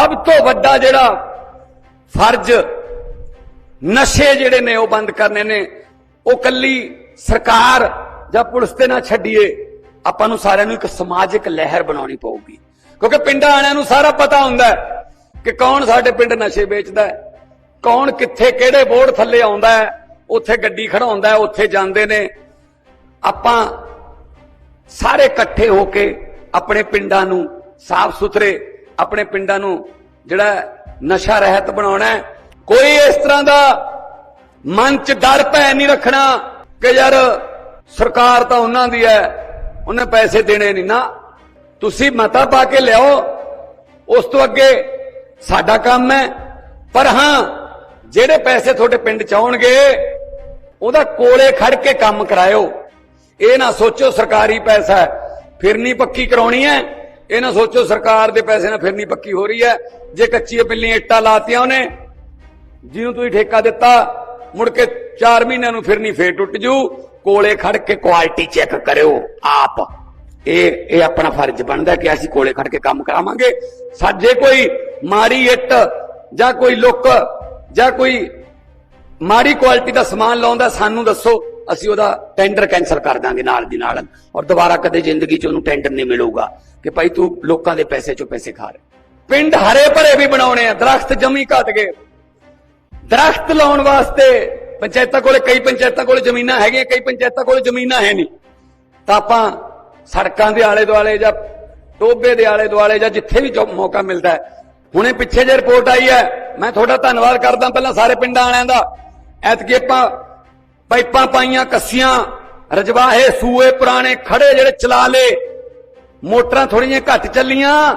ਸਭ ਤੋਂ ਵੱਡਾ ਜਿਹੜਾ ਫਰਜ਼ ਨਸ਼ੇ ਜਿਹੜੇ ਨੇ ਉਹ ਬੰਦ ਕਰਨੇ ਨੇ, ਉਹ ਕੱਲੀ ਸਰਕਾਰ ਜਾਂ ਪੁਲਿਸ ਤੇ ਨਾ ਛੱਡੀਏ, ਆਪਾਂ ਨੂੰ ਸਾਰਿਆਂ ਨੂੰ ਇੱਕ ਸਮਾਜਿਕ ਲਹਿਰ ਬਣਾਉਣੀ ਪਊਗੀ। ਕਿਉਂਕਿ ਪਿੰਡਾਂ ਵਾਲਿਆਂ ਨੂੰ ਸਾਰਾ ਪਤਾ ਹੁੰਦਾ ਕਿ ਕੌਣ ਸਾਡੇ ਪਿੰਡ ਨਸ਼ੇ ਵੇਚਦਾ ਹੈ, ਕੌਣ ਕਿੱਥੇ ਕਿਹੜੇ ਬੋਰਡ ਥੱਲੇ ਆਉਂਦਾ ਹੈ, ਉੱਥੇ ਗੱਡੀ ਖੜਾਉਂਦਾ ਹੈ, ਉੱਥੇ ਜਾਂਦੇ ਨੇ। ਆਪਾਂ ਸਾਰੇ ਇਕੱਠੇ ਹੋ ਕੇ ਆਪਣੇ ਪਿੰਡਾਂ ਨੂੰ ਸਾਫ਼ ਸੁਥਰੇ ਆਪਣੇ ਪਿੰਡਾਂ ਨੂੰ ਜਿਹੜਾ ਨਸ਼ਾ ਰਹਿਤ ਬਣਾਉਣਾ ਕੋਈ ਇਸ ਤਰ੍ਹਾਂ ਦਾ ਮਨ ਚ ਡਰ ਭੈ ਨਹੀਂ ਰੱਖਣਾ ਕਿ ਯਾਰ ਸਰਕਾਰ ਤਾਂ ਉਹਨਾਂ ਦੀ ਹੈ, ਉਹਨੇ ਪੈਸੇ ਦੇਣੇ ਨਹੀਂ ਨਾ। ਤੁਸੀਂ ਮਤਾ ਪਾ ਕੇ ਲਿਆਓ, ਉਸ ਤੋਂ ਅੱਗੇ ਸਾਡਾ ਕੰਮ ਹੈ। ਪਰ ਹਾਂ, ਜਿਹੜੇ ਪੈਸੇ ਤੁਹਾਡੇ ਪਿੰਡ ਚ ਆਉਣਗੇ, ਉਹਦਾ ਕੋਲੇ ਖੜ ਕੇ ਕੰਮ ਕਰਾਇਓ। ਇਹ ਨਾ ਸੋਚੋ ਸਰਕਾਰੀ ਪੈਸਾ ਹੈ ਫਿਰਨੀ ਪੱਕੀ ਕਰਾਉਣੀ ਹੈ। ਇਹ ਨਾ ਸੋਚੋ ਸਰਕਾਰ ਦੇ ਪੈਸੇ ਨਾਲ ਫਿਰਨੀ ਪੱਕੀ ਹੋ ਰਹੀ ਹੈ। ਜੇ ਕੱਚੀਆਂ ਪਿੱਲੀਆਂ ਇੱਟਾਂ ਲਾਤੀਆਂ ਉਹਨੇ ਜਿਹਨੂੰ ਤੁਸੀਂ ਠੇਕਾ ਦਿੱਤਾ, ਮੁੜ ਕੇ 4 ਮਹੀਨਿਆਂ ਨੂੰ ਫਿਰਨੀ ਫੇਰ ਟੁੱਟ ਜੂ। ਕੋਲੇ ਖੜ ਕੇ ਕੁਆਲਿਟੀ ਚੈੱਕ ਕਰਿਓ ਆਪ। ਇਹ ਇਹ ਆਪਣਾ ਫਰਜ਼ ਬਣਦਾ ਕਿ ਅਸੀਂ ਕੋਲੇ ਖੜ ਕੇ ਕੰਮ ਕਰਾਵਾਂਗੇ। ਸਾਡੇ ਕੋਈ ਮਾੜੀ ਇੱਟ ਜਾਂ ਕੋਈ ਲੁੱਕ ਜਾਂ ਕੋਈ ਮਾੜੀ ਕੁਆਲਿਟੀ ਦਾ ਸਮਾਨ ਲਾਉਂਦਾ ਸਾਨੂੰ ਦੱਸੋ। ਅਸੀਂ ਉਹਦਾ ਟੈਂਡਰ ਕੈਨਸਲ ਕਰ ਦਾਂਗੇ ਨਾਲ ਦੀ ਨਾਲ। ਔਰ ਦੁਬਾਰਾ ਕਦੇ ਜ਼ਿੰਦਗੀ 'ਚ ਉਹਨੂੰ ਟੈਂਡਰ ਨਹੀਂ ਮਿਲੂਗਾ ਕਿ ਭਾਈ ਤੂੰ ਲੋਕਾਂ ਦੇ ਪੈਸੇ 'ਚੋਂ ਪੈਸੇ ਖਾ ਰਿਹਾ। ਪਿੰਡ ਹਰੇ ਭਰੇ ਵੀ ਬਣਾਉਣੇ ਆ, ਦਰਖਤ ਜਮੀ ਘਟ ਗਏ। ਦਰਖਤ ਲਾਉਣ ਵਾਸਤੇ ਪੰਚਾਇਤਾਂ ਕੋਲੇ ਕਈ ਪੰਚਾਇਤਾਂ ਕੋਲੇ ਜ਼ਮੀਨਾਂ ਹੈਗੀਆਂ, ਕਈ ਪੰਚਾਇਤਾਂ ਕੋਲੇ ਜ਼ਮੀਨਾਂ ਹੈ ਨਹੀਂ। ਤਾਂ ਆਪਾਂ ਸੜਕਾਂ ਦੇ ਆਲੇ ਦੁਆਲੇ ਜਾਂ ਟੋਬੇ ਦੇ ਆਲੇ ਦੁਆਲੇ ਜਾਂ ਜਿੱਥੇ ਵੀ ਜੋ ਮੌਕਾ ਮਿਲਦਾ ਹੈ, ਹੁਣੇ ਪਿੱਛੇ ਜੇ ਰਿਪੋਰਟ ਆਈ ਹੈ, ਮੈਂ ਤੁਹਾਡਾ ਧੰਨਵਾਦ ਕਰਦਾ ਪਹਿਲਾਂ ਸਾਰੇ ਪਿੰਡਾਂ ਵਾਲਿਆਂ ਦਾ। ਐਤਕੀ ਆਪਾਂ ਪਾਈਪਾਂ ਪਾਈਆਂ ਕੱਸੀਆਂ ਰਜਵਾਹੇ ਸੂਏ ਪੁਰਾਣੇ ਖੜੇ ਜਿਹੜੇ ਚਲਾ ਲੇ ਮੋਟਰਾਂ ਥੋੜੀਆਂ ਘੱਟ ਚੱਲੀਆਂ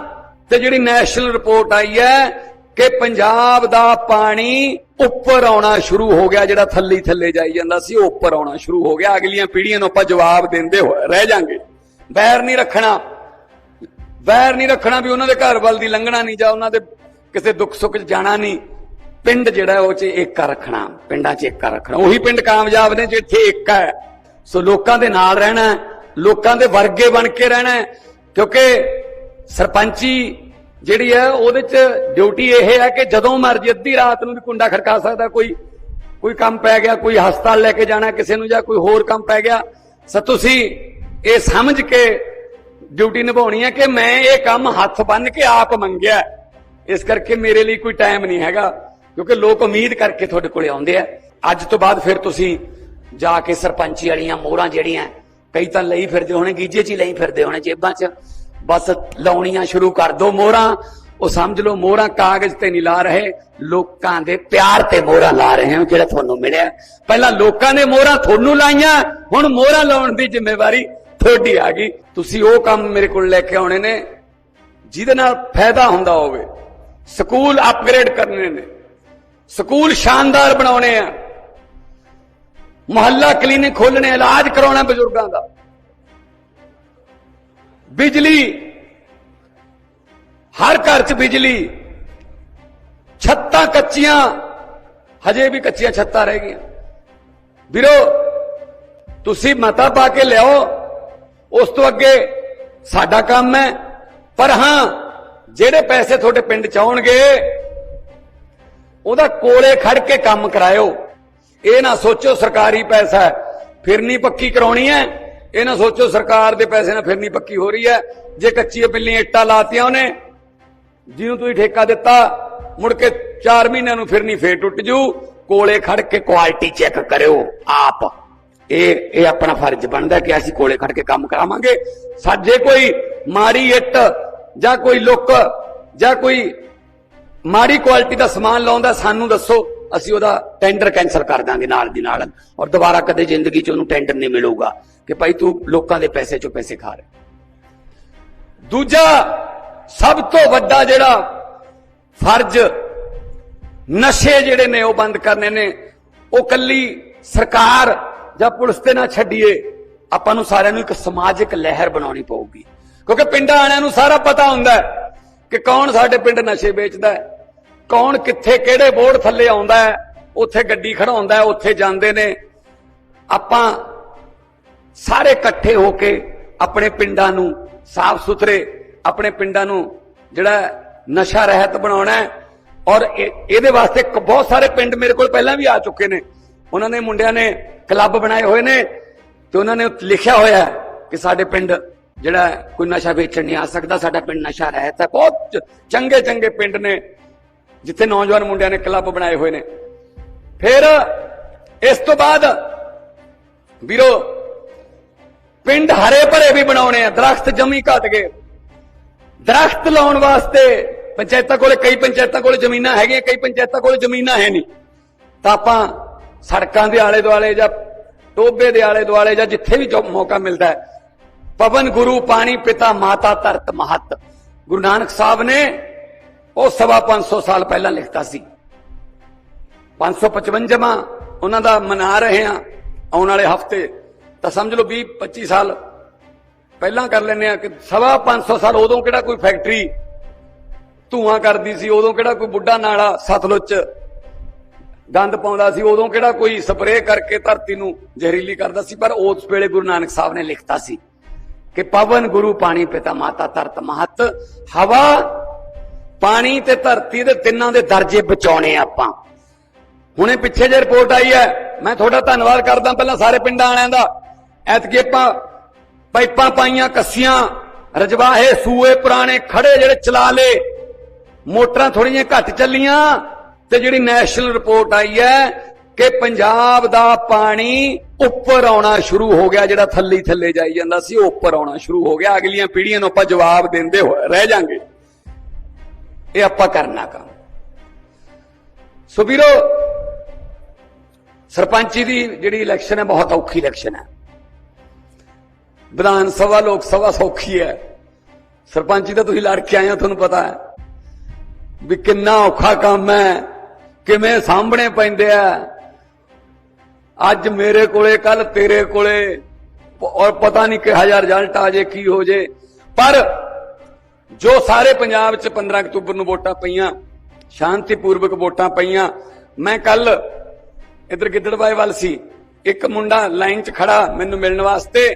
ਤੇ ਜਿਹੜੀ ਨੈਸ਼ਨਲ ਰਿਪੋਰਟ ਆਈ ਹੈ ਕਿ ਪੰਜਾਬ ਦਾ ਪਾਣੀ ਉੱਪਰ ਆਉਣਾ ਸ਼ੁਰੂ ਹੋ ਗਿਆ, ਜਿਹੜਾ ਥੱਲੇ ਥੱਲੇ ਜਾਈ ਜਾਂਦਾ ਸੀ, ਉਹ ਉੱਪਰ ਆਉਣਾ ਸ਼ੁਰੂ ਹੋ ਗਿਆ। ਅਗਲੀਆਂ ਪੀੜ੍ਹੀਆਂ ਨੂੰ ਆਪਾਂ ਜਵਾਬ ਦਿੰਦੇ ਹੋਏ ਰਹਿ ਜਾਾਂਗੇ। ਵੈਰ ਨਹੀਂ ਰੱਖਣਾ। ਵੈਰ ਨਹੀਂ ਰੱਖਣਾ ਵੀ ਉਹਨਾਂ ਦੇ ਘਰ ਵੱਲ ਦੀ ਲੰਘਣਾ ਨਹੀਂ ਜਾਂ ਉਹਨਾਂ ਦੇ ਕਿਸੇ ਦੁੱਖ ਸੁੱਖ 'ਚ ਜਾਣਾ ਨਹੀਂ। ਪਿੰਡ ਜਿਹੜਾ ਉਹ 'ਚ ਏਕਾ ਰੱਖਣਾ, ਪਿੰਡਾਂ 'ਚ ਏਕਾ ਰੱਖਣਾ। ਉਹੀ ਪਿੰਡ ਕਾਮਯਾਬ ਨੇ ਜਿੱਥੇ ਏਕਾ ਹੈ। ਸੋ ਲੋਕਾਂ ਦੇ ਨਾਲ ਰਹਿਣਾ ਲੋਕਾਂ ਦੇ ਵਰਗੇ ਬਣ ਕੇ ਰਹਿਣਾ ਕਿਉਂਕਿ ਸਰਪੰਚੀ ਜਿਹੜੀ ਹੈ, ਉਹਦੇ 'ਚ ਡਿਊਟੀ ਇਹ ਹੈ ਕਿ ਜਦੋਂ ਮਰਜ਼ੀ ਅੱਧੀ ਰਾਤ ਨੂੰ ਵੀ ਕੁੰਡਾ ਖੜਕਾ ਸਕਦਾ, ਕੋਈ ਕੋਈ ਕੰਮ ਪੈ ਗਿਆ, ਕੋਈ ਹਸਪਤਾਲ ਲੈ ਕੇ ਜਾਣਾ, ਕਿਸੇ ਨੂੰ ਜਾਂ ਕੋਈ ਹੋਰ ਕੰਮ ਪੈ ਗਿਆ। ਸੋ ਤੁਸੀਂ ਇਹ ਸਮਝ ਕੇ ਡਿਊਟੀ ਨਿਭਾਉਣੀ ਹੈ ਕਿ ਮੈਂ ਇਹ ਕੰਮ ਹੱਥ ਬੰਨ ਕੇ ਆਪ ਮੰਗਿਆ ਇਸ ਕਰਕੇ ਮੇਰੇ ਲਈ ਕੋਈ ਟਾਈਮ ਨਹੀਂ ਹੈਗਾ। ਕਿਉਂਕਿ ਲੋਕ ਉਮੀਦ ਕਰਕੇ ਤੁਹਾਡੇ ਕੋਲੇ ਆਉਂਦੇ ਆ। ਅੱਜ ਤੋਂ ਬਾਅਦ ਫਿਰ ਤੁਸੀਂ ਜਾ ਕੇ ਸਰਪੰਚੀ ਵਾਲੀਆਂ ਮੋਹਰਾਂ ਜਿਹੜੀਆਂ, ਕਈ ਤਾਂ ਲਈ ਫਿਰਦੇ ਹੋਣੇ, ਗੀਜੇ 'ਚ ਹੀ ਲਈ ਫਿਰਦੇ ਹੋਣੇ ਜੇਬਾਂ 'ਚ। ਬਸ ਲਾਉਣੀਆਂ ਸ਼ੁਰੂ ਕਰ ਦੋ ਮੋਹਰਾਂ। ਉਹ ਸਮਝ ਲਓ ਮੋਹਰਾਂ ਕਾਗਜ਼ ਤੇ ਨਹੀਂ ਲਾ ਰਹੇ, ਲੋਕਾਂ ਦੇ ਪਿਆਰ ਤੇ ਮੋਹਰਾਂ ਲਾ ਰਹੇ ਹੋ ਜਿਹੜਾ ਤੁਹਾਨੂੰ ਮਿਲਿਆ। ਪਹਿਲਾਂ ਲੋਕਾਂ ਨੇ ਮੋਹਰਾਂ ਤੁਹਾਨੂੰ ਲਾਈਆਂ, ਹੁਣ ਮੋਹਰਾਂ ਲਾਉਣ ਦੀ ਜ਼ਿੰਮੇਵਾਰੀ ਤੁਹਾਡੀ ਆ ਗਈ। ਤੁਸੀਂ ਉਹ ਕੰਮ ਮੇਰੇ ਕੋਲ ਲੈ ਕੇ ਆਉਣੇ ਨੇ, ਜਿਹਦੇ ਨਾਲ ਫਾਇਦਾ ਹੁੰਦਾ ਹੋਵੇ। ਸਕੂਲ ਅਪਗ੍ਰੇਡ ਕਰਨੇ ਨੇ। ਸਕੂਲ ਸ਼ਾਨਦਾਰ ਬਣਾਉਣੇ ਆ। ਮੁਹੱਲਾ ਕਲੀਨਿਕ ਖੋਲਣੇ ਇਲਾਜ ਕਰਾਉਣਾ ਬਜ਼ੁਰਗਾਂ ਦਾ। ਬਿਜਲੀ, ਹਰ ਘਰ 'ਚ ਬਿਜਲੀ। ਛੱਤਾਂ ਕੱਚੀਆਂ, ਹਜੇ ਵੀ ਕੱਚੀਆਂ ਛੱਤਾਂ ਰਹਿ ਗਈਆਂ। ਵੀਰੋ, ਤੁਸੀਂ ਮਤਾ ਪਾ ਕੇ ਲਿਆਓ, ਉਸ ਤੋਂ ਅੱਗੇ ਸਾਡਾ ਕੰਮ ਹੈ। ਪਰ ਹਾਂ, ਜਿਹੜੇ ਪੈਸੇ ਤੁਹਾਡੇ ਪਿੰਡ ਚ ਆਉਣਗੇ ਉਹਦਾ ਕੋਲੇ ਖੜ ਕੇ ਕੰਮ ਕਰਾਇਓ। ਇਹ ਨਾ ਸੋਚੋ ਸਰਕਾਰੀ ਪੈਸਾ ਫਿਰਨੀ ਪੱਕੀ ਕਰਾਉਣੀ ਹੈ। ਇਹ ਨਾ ਸੋਚੋ ਸਰਕਾਰ ਦੇ ਪੈਸੇ ਨਾਲ ਫਿਰਨੀ ਪੱਕੀ ਹੋ ਰਹੀ ਹੈ। ਜੇ ਕੱਚੀਆਂ ਪਿੱਲੀਆਂ ਇੱਟਾਂ ਲਾਤੀਆਂ ਉਹਨੇ, ਜਿਹਨੂੰ ਤੁਸੀਂ ਠੇਕਾ ਦਿੱਤਾ, ਮੁੜ ਕੇ 4 ਮਹੀਨਿਆਂ ਨੂੰ ਫਿਰਨੀ ਫੇਰ ਟੁੱਟ ਜੂ। ਕੋਲੇ ਖੜ ਕੇ ਕੁਆਲਿਟੀ ਚੈੱਕ ਕਰਿਓ ਆਪ। ਇਹ ਇਹ ਆਪਣਾ ਫਰਜ਼ ਬਣਦਾ ਕਿ ਅਸੀਂ ਕੋਲੇ ਖੜ ਕੇ ਕੰਮ ਕਰਾਵਾਂਗੇ। ਸਾਡੇ ਕੋਈ ਮਾੜੀ ਇੱਟ ਜਾਂ ਕੋਈ ਲੁੱਕ ਜਾਂ ਕੋਈ ਮਾੜੀ ਕੁਆਲਿਟੀ ਦਾ ਸਮਾਨ ਲਾਉਂਦਾ, ਸਾਨੂੰ ਦੱਸੋ, ਅਸੀਂ ਉਹਦਾ ਟੈਂਡਰ ਕੈਂਸਲ ਕਰ ਦਾਂਗੇ ਨਾਲ ਦੀ ਨਾਲ। ਔਰ ਦੁਬਾਰਾ ਕਦੇ ਜ਼ਿੰਦਗੀ 'ਚ ਉਹਨੂੰ ਟੈਂਡਰ ਨਹੀਂ ਮਿਲੂਗਾ ਕਿ ਭਾਈ ਤੂੰ ਲੋਕਾਂ ਦੇ ਪੈਸੇ 'ਚੋਂ ਪੈਸੇ ਖਾ ਰਿਹਾ। ਦੂਜਾ, ਸਭ ਤੋਂ ਵੱਡਾ ਜਿਹੜਾ ਫਰਜ਼, ਨਸ਼ੇ ਜਿਹੜੇ ਨੇ ਉਹ ਬੰਦ ਕਰਨੇ ਨੇ, ਉਹ ਕੱਲੀ ਸਰਕਾਰ ਜਾਂ ਪੁਲਿਸ ਤੇ ਨਾ ਛੱਡੀਏ, ਆਪਾਂ ਨੂੰ ਸਾਰਿਆਂ ਨੂੰ ਇੱਕ ਸਮਾਜਿਕ ਲਹਿਰ ਬਣਾਉਣੀ ਪਊਗੀ। ਕਿਉਂਕਿ ਪਿੰਡਾਂ ਵਾਲਿਆਂ ਨੂੰ ਸਾਰਾ ਪਤਾ ਹੁੰਦਾ ਕਿ ਕੌਣ ਸਾਡੇ ਪਿੰਡ ਨਸ਼ੇ ਵੇਚਦਾ ਹੈ ਕੌਣ ਕਿੱਥੇ ਕਿਹੜੇ ਬੋਰਡ ਥੱਲੇ ਆਉਂਦਾ ਹੈ, ਉੱਥੇ ਗੱਡੀ ਖੜਾਉਂਦਾ ਹੈ, ਉੱਥੇ ਜਾਂਦੇ ਨੇ। ਆਪਾਂ ਸਾਰੇ ਇਕੱਠੇ ਹੋ ਕੇ ਆਪਣੇ ਪਿੰਡਾਂ ਨੂੰ ਸਾਫ਼ ਸੁਥਰੇ, ਆਪਣੇ ਪਿੰਡਾਂ ਨੂੰ ਜਿਹੜਾ ਨਸ਼ਾ ਰਹਿਤ ਬਣਾਉਣਾ ਹੈ। ਔਰ ਇਹਦੇ ਵਾਸਤੇ ਬਹੁਤ ਸਾਰੇ ਪਿੰਡ ਮੇਰੇ ਕੋਲ ਪਹਿਲਾਂ ਵੀ ਆ ਚੁੱਕੇ ਨੇ। ਉਹਨਾਂ ਨੇ ਮੁੰਡਿਆਂ ਨੇ ਕਲੱਬ ਬਣਾਏ ਹੋਏ ਨੇ ਤੇ ਉਹਨਾਂ ਨੇ ਲਿਖਿਆ ਹੋਇਆ ਕਿ ਸਾਡੇ ਪਿੰਡ ਜਿਹੜਾ ਕੋਈ ਨਸ਼ਾ ਵੇਚਣ ਨਹੀਂ ਆ ਸਕਦਾ, ਸਾਡਾ ਪਿੰਡ ਨਸ਼ਾ ਰਹਿਤ ਹੈ। ਬਹੁਤ ਚੰਗੇ ਚੰਗੇ ਪਿੰਡ ਨੇ। ਜਿੱਥੇ ਨੌਜਵਾਨ ਮੁੰਡਿਆਂ ਨੇ ਕਲੱਬ ਬਣਾਏ ਹੋਏ ਨੇ। ਫਿਰ ਇਸ ਤੋਂ ਬਾਅਦ ਵੀਰੋ, ਪਿੰਡ ਹਰੇ ਭਰੇ ਵੀ ਬਣਾਉਣੇ ਆ, ਦਰਖਤ ਜਮੀ ਘਟ ਗਏ। ਦਰਖਤ ਲਾਉਣ ਵਾਸਤੇ ਪੰਚਾਇਤਾਂ ਕੋਲੇ ਕਈ ਪੰਚਾਇਤਾਂ ਕੋਲੇ ਜ਼ਮੀਨਾਂ ਹੈਗੀਆਂ, ਕਈ ਪੰਚਾਇਤਾਂ ਕੋਲੇ ਜ਼ਮੀਨਾਂ ਹੈ ਨਹੀਂ। ਤਾਂ ਆਪਾਂ ਸੜਕਾਂ ਦੇ ਆਲੇ ਦੁਆਲੇ ਜਾਂ ਟੋਬੇ ਦੇ ਆਲੇ ਦੁਆਲੇ ਜਾਂ ਜਿੱਥੇ ਵੀ ਜੋ ਮੌਕਾ ਮਿਲਦਾ ਹੈ, ਪਵਨ ਗੁਰੂ, ਪਾਣੀ ਪਿਤਾ, ਮਾਤਾ ਧਰਤ ਮਹਤ। ਗੁਰੂ ਨਾਨਕ ਸਾਹਿਬ ਨੇ ਉਹ ਸਵਾ 500 ਸਾਲ ਪਹਿਲਾਂ ਲਿਖਤਾ ਸੀ। 555ਵਾਂ ਉਹਨਾਂ ਦਾ ਮਨਾ ਰਹੇ ਆ ਆਉਣ ਵਾਲੇ ਹਫ਼ਤੇ। ਤਾਂ ਸਮਝ ਲਓ 20 25 ਸਾਲ ਪਹਿਲਾਂ ਕਰ ਲੈਨੇ ਆ ਕਿ ਸਵਾ 500 ਸਾਲ ਉਦੋਂ ਕਿਹੜਾ ਕੋਈ ਫੈਕਟਰੀ ਧੂਆਂ ਕਰਦੀ ਸੀ, ਉਦੋਂ ਕਿਹੜਾ ਕੋਈ ਬੁੱਢਾ ਨਾਲਾ ਸਤਲੁਜ ਚ ਗੰਦ ਪਾਉਂਦਾ ਸੀ, ਉਦੋਂ ਕਿਹੜਾ ਕੋਈ ਸਪਰੇਅ ਕਰਕੇ ਧਰਤੀ ਨੂੰ ਜ਼ਹਿਰੀਲੀ ਕਰਦਾ ਸੀ। ਪਰ ਉਸ ਵੇਲੇ ਗੁਰੂ ਨਾਨਕ ਸਾਹਿਬ ਨੇ ਲਿਖਤਾ ਸੀ ਕਿ ਪਵਨ ਗੁਰੂ ਪਾਣੀ ਪਿਤਾ ਮਾਤਾ ਧਰਤ ਮਹਤ, ਹਵਾ ਪਾਣੀ ਤੇ ਧਰਤੀ ਦੇ ਤਿੰਨਾਂ ਦੇ ਦਰਜੇ ਬਚਾਉਣੇ ਆਪਾਂ। ਹੁਣੇ ਪਿੱਛੇ ਜੇ ਰਿਪੋਰਟ ਆਈ ਹੈ। ਮੈਂ ਤੁਹਾਡਾ ਧੰਨਵਾਦ ਕਰਦਾ ਪਹਿਲਾਂ ਸਾਰੇ ਪਿੰਡਾਂ ਵਾਲਿਆਂ ਦਾ। ਐਤਕੀ ਆਪਾਂ ਪਾਈਪਾਂ ਪਾਈਆਂ, ਕੱਸੀਆਂ, ਰਜਵਾਹੇ, ਸੂਏ, ਪੁਰਾਣੇ ਖੜੇ ਜਿਹੜੇ ਚਲਾ ਲੇ ਮੋਟਰਾਂ ਥੋੜੀਆਂ ਘੱਟ ਚੱਲੀਆਂ ਤੇ ਜਿਹੜੀ ਨੈਸ਼ਨਲ ਰਿਪੋਰਟ ਆਈ ਹੈ ਕਿ ਪੰਜਾਬ ਦਾ ਪਾਣੀ ਉੱਪਰ ਆਉਣਾ ਸ਼ੁਰੂ ਹੋ ਗਿਆ, ਜਿਹੜਾ ਥੱਲੇ ਥੱਲੇ ਜਾਈ ਜਾਂਦਾ ਸੀ, ਉਹ ਉੱਪਰ ਆਉਣਾ ਸ਼ੁਰੂ ਹੋ ਗਿਆ। ਅਗਲੀਆਂ ਪੀੜ੍ਹੀਆਂ ਨੂੰ ਆਪਾਂ ਜਵਾਬ ਦਿੰਦੇ ਹੋਏ ਰਹਿ ਜਾਾਂਗੇ। ਇਹ ਆਪਾਂ ਕਰਨਾ ਕੰਮ। ਸੋ ਵੀਰੋ, ਸਰਪੰਚੀ ਦੀ ਜਿਹੜੀ ਇਲੈਕਸ਼ਨ ਹੈ, ਬਹੁਤ ਔਖੀ ਇਲੈਕਸ਼ਨ ਹੈ। ਵਿਧਾਨ ਸਭਾ, ਲੋਕ ਸਭਾ ਸੌਖੀ ਹੈ। ਸਰਪੰਚੀ ਦਾ ਤੁਸੀਂ ਲੜ ਕੇ ਆਏ ਹੋ, ਤੁਹਾਨੂੰ ਪਤਾ ਹੈ। ਵੀ ਕਿੰਨਾ ਔਖਾ ਕੰਮ ਹੈ, ਕਿਵੇਂ ਸਾਹਮਣੇ ਪੈਂਦੇ ਆ। ਅੱਜ ਮੇਰੇ ਕੋਲੇ, ਕੱਲ ਤੇਰੇ ਕੋਲੇ ਔਰ ਪਤਾ ਨਹੀਂ ਕਿਹੋ ਜਿਹਾ ਰਿਜ਼ਲਟ ਆ ਜੇ, ਕੀ ਹੋ ਜੇ। ਪਰ ਜੋ ਸਾਰੇ ਪੰਜਾਬ 'ਚ 15 ਅਕਤੂਬਰ ਨੂੰ ਵੋਟਾਂ ਪਈਆਂ, ਸ਼ਾਂਤੀਪੂਰਵਕ ਵੋਟਾਂ ਪਈਆਂ। ਮੈਂ ਕੱਲ ਇਧਰ ਗਿੱਦੜਬਾਏ ਵੱਲ ਸੀ। ਇੱਕ ਮੁੰਡਾ ਲਾਈਨ 'ਚ ਖੜਾ ਮੈਨੂੰ ਮਿਲਣ ਵਾਸਤੇ।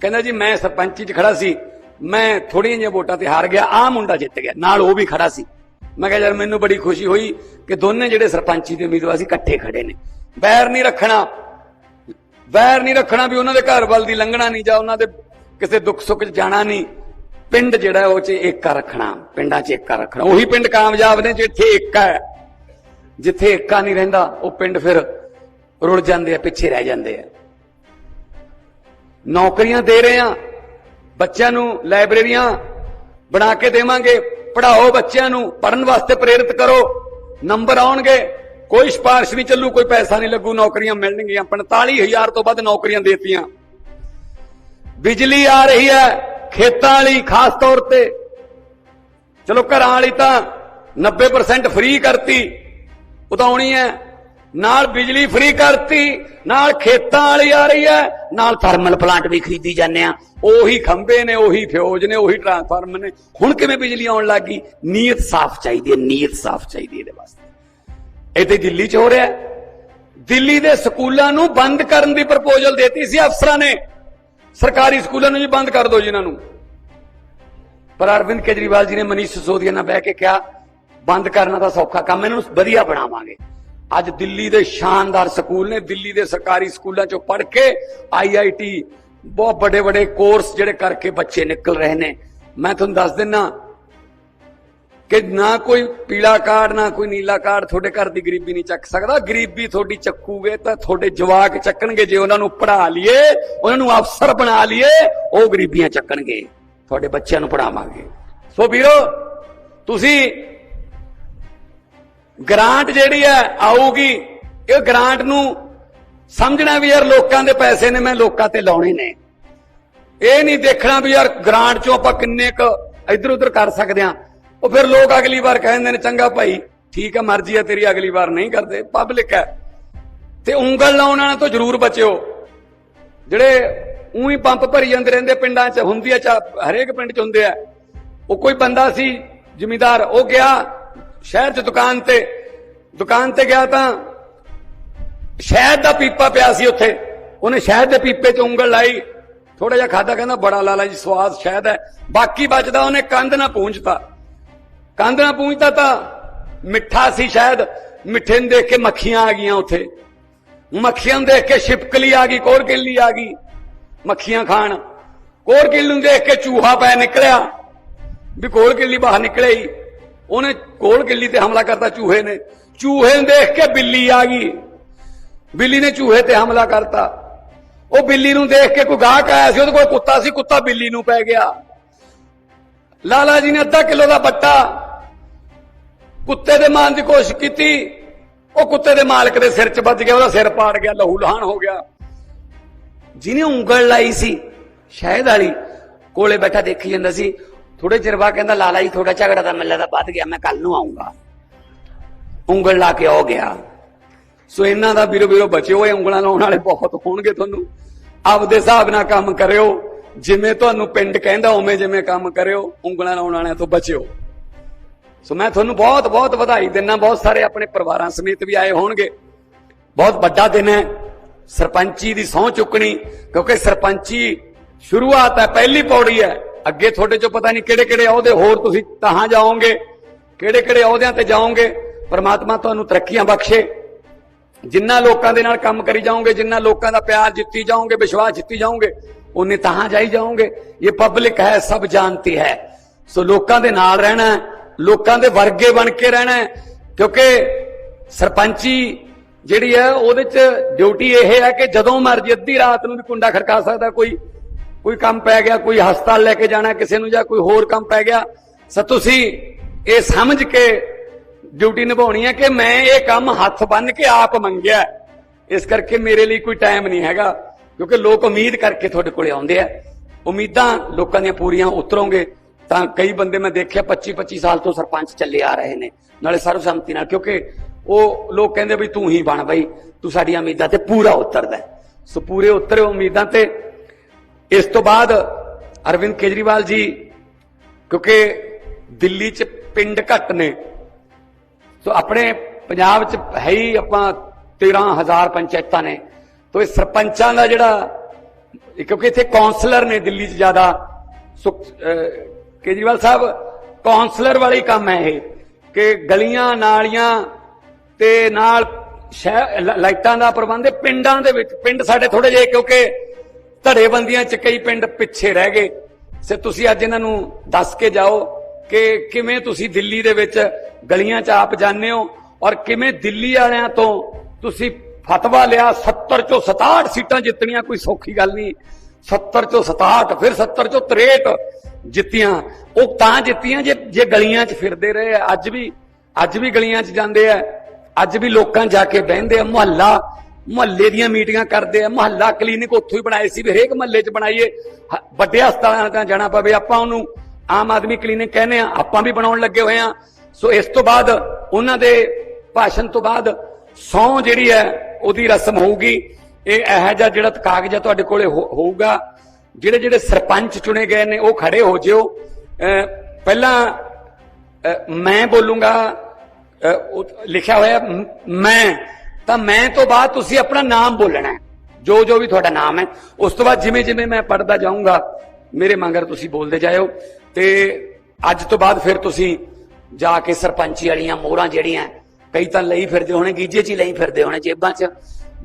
ਕਹਿੰਦਾ ਜੀ, ਮੈਂ ਸਰਪੰਚੀ 'ਚ ਖੜਾ ਸੀ। ਮੈਂ ਥੋੜੀਆਂ ਜਿਹੀਆਂ ਵੋਟਾਂ ਤੇ ਹਾਰ ਗਿਆ, ਆਹ ਮੁੰਡਾ ਜਿੱਤ ਗਿਆ। ਨਾਲ ਉਹ ਵੀ ਖੜਾ ਸੀ। ਮੈਂ ਕਿਹਾ, ਯਾਰ ਮੈਨੂੰ ਬੜੀ ਖੁਸ਼ੀ ਹੋਈ ਕਿ ਦੋਨੇ ਜਿਹੜੇ ਸਰਪੰਚੀ ਦੇ ਉਮੀਦਵਾਰ ਸੀ, ਇਕੱਠੇ ਖੜੇ ਨੇ। ਬੈਰ ਨਹੀਂ ਰੱਖਣਾ। ਵੈਰ ਨਹੀਂ ਰੱਖਣਾ ਵੀ ਉਹਨਾਂ ਦੇ ਘਰ ਵੱਲ ਦੀ ਲੰਘਣਾ ਨਹੀਂ ਜਾਂ ਉਹਨਾਂ ਦੇ ਕਿਸੇ ਦੁੱਖ ਸੁੱਖ 'ਚ ਜਾਣਾ ਨਹੀਂ। ਪਿੰਡ ਜਿਹੜਾ ਉਹ 'ਚ ਏਕਾ ਰੱਖਣਾ, ਪਿੰਡਾਂ 'ਚ ਏਕਾ ਰੱਖਣਾ। ਉਹੀ ਪਿੰਡ ਕਾਮਯਾਬ ਨੇ ਜਿੱਥੇ ਏਕਾ ਹੈ। ਜਿੱਥੇ ਏਕਾ ਨਹੀਂ ਰਹਿੰਦਾ, ਉਹ ਪਿੰਡ ਫਿਰ ਰੁੜ ਜਾਂਦੇ ਆ, ਪਿੱਛੇ ਰਹਿ ਜਾਂਦੇ ਆ। ਨੌਕਰੀਆਂ ਦੇ ਰਹੇ ਆ, ਬੱਚਿਆਂ ਨੂੰ ਲਾਇਬ੍ਰੇਰੀਆਂ ਬਣਾ ਕੇ ਦੇਵਾਂਗੇ, ਪੜ੍ਹਾਓ ਬੱਚਿਆਂ ਨੂੰ ਪੜਨ ਵਾਸਤੇ ਪ੍ਰੇਰਿਤ ਕਰੋ, ਨੰਬਰ ਆਉਣਗੇ, ਕੋਈ ਸਿਫਾਰਿਸ਼ ਨਹੀਂ ਚੱਲੂ, ਕੋਈ ਪੈਸਾ ਨਹੀਂ ਲੱਗੂ, ਨੌਕਰੀਆਂ ਮਿਲਣਗੀਆਂ। 45000 ਤੋਂ ਵੱਧ ਨੌਕਰੀਆਂ ਦੇਤੀਆਂ। ਬਿਜਲੀ ਆ ਰਹੀ ਹੈ ਖੇਤਾਂ ਵਾਲੀ ਖਾਸ ਤੌਰ ਤੇ। ਚਲੋ ਘਰਾਂ ਵਾਲੀ ਤਾਂ 90% ਫ੍ਰੀ ਕਰਤੀ ਉਹ ਹੈ। ਨਾਲ ਬਿਜਲੀ ਫ੍ਰੀ ਕਰਤੀ, ਨਾਲ ਖੇਤਾਂ ਵਾਲੀ ਆ ਰਹੀ ਹੈ, ਨਾਲ ਥਰਮਲ ਪਲਾਂਟ ਵੀ ਖਰੀਦੀ ਜਾਂਦੇ ਆ ਉਹੀ ਖੰਭੇ ਨੇ, ਉਹੀ ਫਿਊਜ਼ ਨੇ, ਉਹੀ ਟਰਾਂਸਫਾਰਮਰ ਨੇ। ਹੁਣ ਕਿਵੇਂ ਬਿਜਲੀ ਆਉਣ ਲੱਗ ਗਈ? ਨੀਅਤ ਸਾਫ਼ ਚਾਹੀਦੀ ਹੈ, ਨੀਅਤ ਸਾਫ਼ ਚਾਹੀਦੀ ਹੈ ਇਹਦੇ ਵਾਸਤੇ। ਇਹ ਤੇ ਦਿੱਲੀ 'ਚ ਹੋ ਰਿਹਾ। ਦਿੱਲੀ ਦੇ ਸਕੂਲਾਂ ਨੂੰ ਬੰਦ ਕਰਨ ਦੀ ਪ੍ਰਪੋਜ਼ਲ ਦਿੱਤੀ ਸੀ ਅਫਸਰਾਂ ਨੇ। ਸਰਕਾਰੀ ਸਕੂਲਾਂ ਨੂੰ ਜੀ ਬੰਦ ਕਰ ਦਿਓ ਜੀ ਨੂੰ। ਪਰ ਅਰਵਿੰਦ ਕੇਜਰੀਵਾਲ ਜੀ ਨੇ ਮਨੀਸ਼ ਸਿਸੋਦੀਆ ਨਾਲ ਬਹਿ ਕੇ ਕਿਹਾ, ਬੰਦ ਕਰਨਾ ਤਾਂ ਸੌਖਾ ਕੰਮ ਇਹਨਾਂ ਨੂੰ ਵਧੀਆ ਬਣਾਵਾਂਗੇ। ਅੱਜ ਦਿੱਲੀ ਦੇ ਸ਼ਾਨਦਾਰ ਸਕੂਲ ਨੇ, ਦਿੱਲੀ ਦੇ ਸਰਕਾਰੀ ਸਕੂਲਾਂ ਚੋਂ ਪੜ੍ਹ ਕੇ ਆਈਆਈਟੀ ਬਹੁਤ ਵੱਡੇ ਵੱਡੇ ਕੋਰਸ ਜਿਹੜੇ ਕਰਕੇ ਬੱਚੇ ਨਿਕਲ ਰਹੇ ਨੇ। ਮੈਂ ਤੁਹਾਨੂੰ ਦੱਸ ਦਿੰਨਾ ਕਿ ਨਾ ਕੋਈ ਪੀਲਾ ਕਾਰਡ, ਨਾ ਕੋਈ ਨੀਲਾ ਕਾਰਡ ਤੁਹਾਡੇ ਘਰ ਦੀ ਗਰੀਬੀ ਨਹੀਂ ਚੱਕ ਸਕਦਾ। ਗਰੀਬੀ ਤੁਹਾਡੀ ਚੱਕੂਗੇ ਤਾਂ ਤੁਹਾਡੇ ਜਵਾਕ ਚੱਕਣਗੇ। ਜੇ ਉਹਨਾਂ ਨੂੰ ਪੜ੍ਹਾ ਲਈਏ, ਉਹਨਾਂ ਨੂੰ ਅਫਸਰ ਬਣਾ ਲਈਏ, ਉਹ ਗਰੀਬੀਆਂ ਚੱਕਣਗੇ। ਤੁਹਾਡੇ ਬੱਚਿਆਂ ਨੂੰ ਪੜਾਵਾਂਗੇ ਸੋ ਵੀਰੋ, ਤੁਸੀਂ ਗ੍ਰਾਂਟ ਜਿਹੜੀ ਹੈ, ਆਊਗੀ। ਇਹ ਗ੍ਰਾਂਟ ਨੂੰ ਸਮਝਣਾ ਵੀ ਯਾਰ ਲੋਕਾਂ ਦੇ ਪੈਸੇ ਨੇ, ਮੈਂ ਲੋਕਾਂ ਤੇ ਲਾਉਣੇ ਨੇ। ਇਹ ਨਹੀਂ ਦੇਖਣਾ ਵੀ ਯਾਰ ਗ੍ਰਾਂਟ ਚੋਂ ਆਪਾਂ ਕਿੰਨੇ ਕ ਇੱਧਰ ਉੱਧਰ ਕਰ ਸਕਦੇ ਆ ਉਹ ਫਿਰ ਲੋਕ ਅਗਲੀ ਵਾਰ ਕਹਿੰਦੇ ਨੇ, ਚੰਗਾ ਭਾਈ, ਠੀਕ ਹੈ, ਮਰਜ਼ੀ ਹੈ, ਤੇਰੀ ਅਗਲੀ ਵਾਰ ਨਹੀਂ ਕਰਦੇ ਪਬਲਿਕ ਹੈ। ਤੇ ਉਂਗਲ ਲਾਉਣ ਵਾਲਿਆਂ ਤੋਂ ਜ਼ਰੂਰ ਬਚਿਓ। ਜਿਹੜੇ ਉਹੀ ਪੰਪ ਭਰੀ ਜਾਂਦੇ ਰਹਿੰਦੇ ਪਿੰਡਾਂ 'ਚ, ਹੁੰਦੀ ਆ ਚਾ ਹਰੇਕ ਪਿੰਡ 'ਚ ਹੁੰਦੇ ਆ। ਉਹ ਕੋਈ ਬੰਦਾ ਸੀ, ਜ਼ਿਮੀਦਾਰ, ਉਹ ਗਿਆ ਸ਼ਹਿਰ 'ਚ ਦੁਕਾਨ ਤੇ। ਦੁਕਾਨ ਤੇ ਗਿਆ ਤਾਂ ਸ਼ਹਿਦ ਦਾ ਪੀਪਾ ਪਿਆ ਸੀ ਉੱਥੇ। ਉਹਨੇ ਸ਼ਹਿਦ ਦੇ ਪੀਪੇ 'ਚ ਉਂਗਲ ਲਾਈ। ਥੋੜਾ ਜਿਹਾ ਖਾਦਾ ਕਹਿੰਦਾ, ਬੜਾ ਲਾਲਾ ਜੀ, ਸਵਾਦ ਸ਼ਹਿਦ ਹੈ। ਬਾਕੀ ਬਚਦਾ, ਉਹਨੇ ਕੰਧ ਨਾ ਪੂੰਝਤਾ ਕੰਧ ਨਾਲ ਪੂੰਝਦਾ ਤਾਂ ਮਿੱਠਾ ਸੀ ਸ਼ਾਇਦ, ਮਿੱਠੇ ਨੂੰ ਦੇਖ ਕੇ ਮੱਖੀਆਂ ਆ ਗਈਆਂ ਉੱਥੇ। ਮੱਖੀਆਂ ਨੂੰ ਦੇਖ ਕੇ ਛਿਪਕਲੀ ਆ ਗਈ ਕੋਰ ਕਿੱਲੀ ਆ ਗਈ। ਮੱਖੀਆਂ ਖਾਣ। ਕੋਰ ਕਿੱਲੀ ਨੂੰ ਦੇਖ ਕੇ ਚੂਹਾ ਪੈ ਨਿਕਲਿਆ। ਵੀ ਕੋਲ ਕਿੱਲੀ ਬਾਹਰ ਨਿਕਲੇ ਹੀ। ਉਹਨੇ ਕੋਲ ਕਿੱਲੀ ਤੇ ਹਮਲਾ ਕਰਤਾ ਚੂਹੇ ਨੇ। ਚੂਹੇ ਨੂੰ ਦੇਖ ਕੇ ਬਿੱਲੀ ਆ ਗਈ। ਬਿੱਲੀ ਨੇ ਚੂਹੇ ਤੇ ਹਮਲਾ ਕਰਤਾ। ਉਹ ਬਿੱਲੀ ਨੂੰ ਦੇਖ ਕੇ ਕੋਈ ਗਾਹਕ ਆਇਆ ਸੀ, ਉਹਦੇ ਕੋਲ ਕੁੱਤਾ ਸੀ, ਕੁੱਤਾ ਬਿੱਲੀ ਨੂੰ ਪੈ ਗਿਆ। ਲਾਲਾ ਜੀ ਨੇ ਅੱਧਾ ਕਿਲੋ ਦਾ ਬੱਟਾ ਕੁੱਤੇ ਦੇ ਮਾਰਨ ਦੀ ਕੋਸ਼ਿਸ਼ ਕੀਤੀ। ਉਹ ਕੁੱਤੇ ਦੇ ਮਾਲਕ ਦੇ ਸਿਰ 'ਚ ਵੱਜ ਗਿਆ, ਉਹਦਾ ਸਿਰ ਪਾੜ ਗਿਆ, ਲਹੂ ਲਹਾਨ ਹੋ ਗਿਆ। ਜਿਹਨੇ ਉਂਗਲ ਲਾਈ ਸੀ, ਸ਼ਾਇਦ ਵਾਲੀ, ਕੋਲੇ ਬੈਠਾ ਦੇਖੀ ਜਾਂਦਾ ਸੀ ਥੋੜੇ ਚਿਰ ਬਾਅਦ ਕਹਿੰਦਾ ਲਾਲਾ ਜੀ ਥੋੜਾ ਝਗੜਾ ਤਾਂ ਮੈਨੂੰ ਲੱਗਦਾ ਵੱਧ ਗਿਆ, ਮੈਂ ਕੱਲ ਨੂੰ ਆਉਂਗਾ ਉਂਗਲ ਲਾ ਕੇ ਆ ਗਿਆ। ਸੋ ਇਹਨਾਂ ਦਾ ਵੀਰੋ ਵੀਰੋ ਬਚਿਓ, ਇਹ ਉਂਗਲਾਂ ਲਾਉਣ ਵਾਲੇ ਬਹੁਤ ਹੋਣਗੇ ਤੁਹਾਨੂੰ। ਆਪਦੇ ਹਿਸਾਬ ਨਾਲ ਕੰਮ ਕਰਿਓ। ਜਿਵੇਂ ਤੁਹਾਨੂੰ ਪਿੰਡ ਕਹਿੰਦਾ, ਉਵੇਂ ਜਿਵੇਂ ਕੰਮ ਕਰਿਓ। ਉਂਗਲਾਂ ਲਾਉਣ ਵਾਲਿਆਂ ਤੋਂ ਬਚਿਓ। ਸੋ ਮੈਂ ਤੁਹਾਨੂੰ ਬਹੁਤ ਬਹੁਤ ਵਧਾਈ ਦਿੰਦਾ, ਬਹੁਤ ਸਾਰੇ ਆਪਣੇ ਪਰਿਵਾਰਾਂ ਸਮੇਤ ਵੀ ਆਏ ਹੋਣਗੇ। ਬਹੁਤ ਵੱਡਾ ਦਿਨ ਹੈ। ਸਰਪੰਚੀ ਦੀ ਸਹੁੰ ਚੁੱਕਣੀ, ਕਿਉਂਕਿ ਸਰਪੰਚੀ ਸ਼ੁਰੂਆਤ ਹੈ, ਪਹਿਲੀ ਪੌੜੀ ਹੈ। ਅੱਗੇ ਤੁਹਾਡੇ ਚੋਂ ਪਤਾ ਨਹੀਂ ਕਿਹੜੇ ਕਿਹੜੇ ਅਹੁਦੇ, ਹੋਰ ਤੁਸੀਂ ਤਹਾਂ ਜਾਓਗੇ, ਕਿਹੜੇ ਕਿਹੜੇ ਅਹੁਦਿਆਂ ਤੇ ਜਾਓਗੇ। ਪਰਮਾਤਮਾ ਤੁਹਾਨੂੰ ਤਰੱਕੀਆਂ ਬਖਸ਼ੇ। ਜਿੰਨਾ ਲੋਕਾਂ ਦੇ ਨਾਲ ਕੰਮ ਕਰੀ ਜਾਓਗੇ, ਜਿੰਨਾ ਲੋਕਾਂ ਦਾ ਪਿਆਰ ਜਿੱਤੀ ਜਾਓਗੇ, ਵਿਸ਼ਵਾਸ ਜਿੱਤੀ ਜਾਓਗੇ ਉਹਨੇ ਤਹਾਂ ਜਾਈ ਜਾਓਗੇ। ਇਹ ਪਬਲਿਕ ਹੈ, ਸਭ ਜਾਣਤੀ ਹੈ। ਸੋ ਲੋਕਾਂ ਦੇ ਨਾਲ ਰਹਿਣਾ ਲੋਕਾਂ ਦੇ ਵਰਗੇ ਬਣ ਕੇ ਰਹਿਣਾ ਕਿਉਂਕਿ ਸਰਪੰਚੀ ਜਿਹੜੀ ਹੈ, ਉਹਦੇ ਚ ਡਿਊਟੀ ਇਹ ਹੈ ਕਿ ਜਦੋਂ ਮਰਜ਼ੀ ਅੱਧੀ ਰਾਤ ਨੂੰ ਵੀ ਕੁੰਡਾ ਖੜਕਾ ਸਕਦਾ, ਕੋਈ ਕੋਈ ਕੰਮ ਪੈ ਗਿਆ, ਕੋਈ ਹਸਪਤਾਲ ਲੈ ਕੇ ਜਾਣਾ ਕਿਸੇ ਨੂੰ ਜਾਂ ਕੋਈ ਹੋਰ ਕੰਮ ਪੈ ਗਿਆ। ਸੋ ਤੁਸੀਂ ਇਹ ਸਮਝ ਕੇ ਡਿਊਟੀ ਨਿਭਾਉਣੀ ਹੈ ਕਿ ਮੈਂ ਇਹ ਕੰਮ ਹੱਥ ਬੰਨ ਕੇ ਆਪ ਮੰਗਿਆ ਇਸ ਕਰਕੇ ਮੇਰੇ ਲਈ ਕੋਈ ਟਾਈਮ ਨਹੀਂ ਹੈਗਾ, ਕਿਉਂਕਿ ਲੋਕ ਉਮੀਦ ਕਰਕੇ ਤੁਹਾਡੇ ਕੋਲੇ ਆਉਂਦੇ ਆ। ਉਮੀਦਾਂ ਲੋਕਾਂ ਦੀਆਂ ਪੂਰੀਆਂ ਉਤਰੋਂਗੇ। ਤਾਂ ਕਈ ਬੰਦੇ ਮੈਂ ਦੇਖਿਆ 25 25 ਸਾਲ ਤੋਂ ਸਰਪੰਚ ਚੱਲੇ ਆ ਰਹੇ ਨੇ, ਨਾਲੇ ਸਰਵਸੰਮਤੀ ਨਾਲ, ਕਿਉਂਕਿ ਉਹ ਲੋਕ ਕਹਿੰਦੇ ਵੀ ਤੂੰ ਹੀ ਬਣ ਬਈ, ਤੂੰ ਸਾਡੀਆਂ ਉਮੀਦਾਂ ਤੇ ਪੂਰਾ ਉਤਰਦਾ ਸੋ ਪੂਰੇ ਉਤਰੇ ਉਮੀਦਾਂ ਤੇ। ਇਸ ਤੋਂ ਬਾਅਦ ਅਰਵਿੰਦ ਕੇਜਰੀਵਾਲ ਜੀ, ਕਿਉਂਕਿ ਦਿੱਲੀ 'ਚ ਪਿੰਡ ਘੱਟ ਨੇ, ਸੋ ਆਪਣੇ ਪੰਜਾਬ 'ਚ ਹੈ ਹੀ ਆਪਾਂ 13000 ਪੰਚਾਇਤਾਂ ਨੇ। ਤੋ ਇਹ ਸਰਪੰਚਾਂ ਦਾ ਜਿਹੜਾ, ਕਿਉਂਕਿ ਇੱਥੇ ਕਾਉਂਸਲਰ ਨੇ ਦਿੱਲੀ 'ਚ ਜ਼ਿਆਦਾ, ਸੋ ਕੇਜਰੀਵਾਲ ਸਾਹਿਬ ਕਾਉਂਸਲਰ ਵਾਲੀ ਕੰਮ ਹੈ ਇਹ, ਕਿ ਗਲੀਆਂ, ਨਾਲੀਆਂ ਤੇ ਨਾਲ ਲਾਈਟਾਂ ਦਾ ਪ੍ਰਬੰਧ ਪਿੰਡਾਂ ਦੇ ਵਿੱਚ, ਪਿੰਡ ਸਾਡੇ ਥੋੜੇ ਜਿਹੇ, ਕਿਉਂਕਿ ਧੜੇਬੰਦੀਆਂ 'ਚ ਕਈ ਪਿੰਡ ਪਿੱਛੇ ਰਹਿ ਗਏ। ਸੇ ਤੁਸੀਂ ਅੱਜ ਇਹਨਾਂ ਨੂੰ ਦੱਸ ਕੇ ਜਾਓ ਕਿ ਕਿਵੇਂ ਤੁਸੀਂ ਦਿੱਲੀ ਦੇ ਵਿੱਚ ਗਲੀਆਂ 'ਚ ਆਪ ਜਾਂਦੇ ਹੋ ਔਰ ਕਿਵੇਂ ਦਿੱਲੀ ਵਾਲਿਆਂ ਤੋਂ ਤੁਸੀਂ ਫਤਵਾ ਲਿਆ 70 ਚੋਂ 67 ਸੀਟਾਂ ਜਿੱਤਣੀਆਂ ਕੋਈ ਸੌਖੀ ਗੱਲ ਨਹੀਂ। 70 ਚੋਂ 67 ਫਿਰ 70 ਚੋਂ 63 ਜਿੱਤੀਆਂ। ਉਹ ਤਾਂ ਜਿੱਤੀਆਂ ਜੇ ਜੇ ਗਲੀਆਂ 'ਚ ਫਿਰਦੇ ਰਹੇ ਆ। ਅੱਜ ਵੀ ਅੱਜ ਵੀ ਗਲੀਆਂ 'ਚ ਜਾਂਦੇ ਆ। ਅੱਜ ਵੀ ਲੋਕਾਂ ਜਾ ਕੇ ਬਹਿੰਦੇ ਆ। ਮੁਹੱਲਾ, ਮੁਹੱਲੇ ਦੀਆਂ ਮੀਟਿੰਗਾਂ ਕਰਦੇ ਆ। ਮੁਹੱਲਾ ਕਲੀਨਿਕ ਉੱਥੋਂ ਹੀ ਬਣਾਏ ਸੀ ਵੀ ਹਰੇਕ ਮੁਹੱਲੇ 'ਚ ਬਣਾਈਏ। ਵੱਡੇ ਹਸਪਤਾਲਾਂ ਤਾਂ ਜਾਣਾ ਪਵੇ। ਆਪਾਂ ਉਹਨੂੰ ਆਮ ਆਦਮੀ ਕਲੀਨਿਕ ਕਹਿੰਦੇ ਆ। ਆਪਾਂ ਵੀ ਬਣਾਉਣ ਲੱਗੇ ਹੋਏ ਆ। ਸੋ ਇਸ ਤੋਂ ਬਾਅਦ ਉਹਨਾਂ ਦੇ ਭਾਸ਼ਣ ਤੋਂ ਬਾਅਦ ਸੌ ਜਿਹੜੀ ਹੈ, ਉਹਦੀ ਰਸਮ ਹੋਊਗੀ। ਇਹ ਇਹੋ ਜਿਹਾ ਜਿਹੜਾ ਕਾਗਜ਼ ਆ ਤੁਹਾਡੇ ਕੋਲੇ ਹੋਊਗਾ। ਜਿਹੜੇ ਜਿਹੜੇ ਸਰਪੰਚ ਚੁਣੇ ਗਏ ਨੇ, ਉਹ ਖੜੇ ਹੋ ਜਿਓ। ਪਹਿਲਾਂ ਮੈਂ ਬੋਲੂੰਗਾ ਲਿਖਿਆ ਹੋਇਆ, ਮੈਂ ਤਾਂ ਮੈਂ ਤੋਂ ਬਾਅਦ ਤੁਸੀਂ ਆਪਣਾ ਨਾਮ ਬੋਲਣਾ ਜੋ ਜੋ ਵੀ ਤੁਹਾਡਾ ਨਾਮ ਹੈ। ਉਸ ਤੋਂ ਬਾਅਦ ਜਿਵੇਂ ਜਿਵੇਂ ਮੈਂ ਪੜਦਾ ਜਾਊਂਗਾ, ਮੇਰੇ ਮੰਗਰ ਤੁਸੀਂ ਬੋਲਦੇ ਜਾਇਓ। ਤੇ ਅੱਜ ਤੋਂ ਬਾਅਦ ਫਿਰ ਤੁਸੀਂ ਜਾ ਕੇ ਸਰਪੰਚੀ ਵਾਲੀਆਂ ਮੋਹਰਾਂ ਜਿਹੜੀਆਂ, ਕਈ ਤਾਂ ਲਈ ਫਿਰਦੇ ਹੋਣੇ, ਗੀਜੇ 'ਚ ਹੀ ਲਈ ਫਿਰਦੇ ਹੋਣੇ ਜੇਬਾਂ 'ਚ।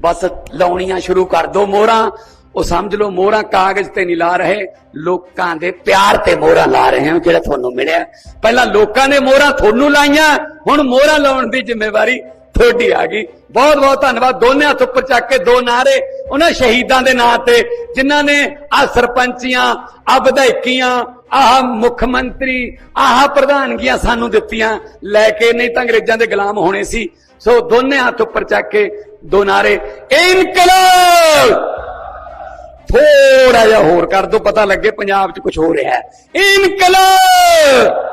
ਬਸ ਲਾਉਣੀਆਂ ਸ਼ੁਰੂ ਕਰ ਦੋ ਮੋਹਰਾਂ। ਉਹ ਸਮਝ ਲਓ, ਮੋਹਰਾਂ ਕਾਗਜ਼ ਤੇ ਨਹੀਂ ਲਾ ਰਹੇ, ਲੋਕਾਂ ਦੇ ਪਿਆਰ ਤੇ ਮੋਹਰਾਂ ਲਾ ਰਹੇ ਹੋ, ਜਿਹੜਾ ਤੁਹਾਨੂੰ ਮਿਲਿਆ। ਪਹਿਲਾਂ ਲੋਕਾਂ ਨੇ ਮੋਹਰਾਂ ਤੁਹਾਨੂੰ ਲਾਈਆਂ, ਹੁਣ ਮੋਹਰਾਂ ਲਾਉਣ ਦੀ ਜ਼ਿੰਮੇਵਾਰੀ ਤੁਹਾਡੀ ਆ ਗਈ। ਬਹੁਤ ਬਹੁਤ ਧੰਨਵਾਦ ਦੋਨੇ ਹੱਥ ਉੱਪਰ ਚੱਕ ਕੇ ਦੋ ਨਾਰੇ ਉਹਨਾਂ ਸ਼ਹੀਦਾਂ ਦੇ ਨਾਂ ਤੇ, ਜਿਨ੍ਹਾਂ ਨੇ ਆ ਸਰਪੰਚੀਆਂ ਆ ਵਿਧਾਇਕੀਆਂ, ਆਹ ਮੁੱਖ ਮੰਤਰੀ, ਆਹ ਪ੍ਰਧਾਨਗੀਆਂ ਸਾਨੂੰ ਦਿੱਤੀਆਂ। ਲੈ ਕੇ ਨਹੀਂ ਤਾਂ ਅੰਗਰੇਜ਼ਾਂ ਦੇ ਗੁਲਾਮ ਹੋਣੇ ਸੀ। ਸੋ ਦੋਨੇ ਹੱਥ ਉੱਪਰ ਚੱਕ ਕੇ ਦੋ ਨਾਰੇ ਇਨਕਲਾਬ! ਥੋੜਾ ਜਿਹਾ ਹੋਰ ਕਰ ਦੋ ਪਤਾ ਲੱਗੇ ਪੰਜਾਬ 'ਚ ਕੁਝ ਹੋ ਰਿਹਾ ਹੈ। ਇਨਕਲਾਬ!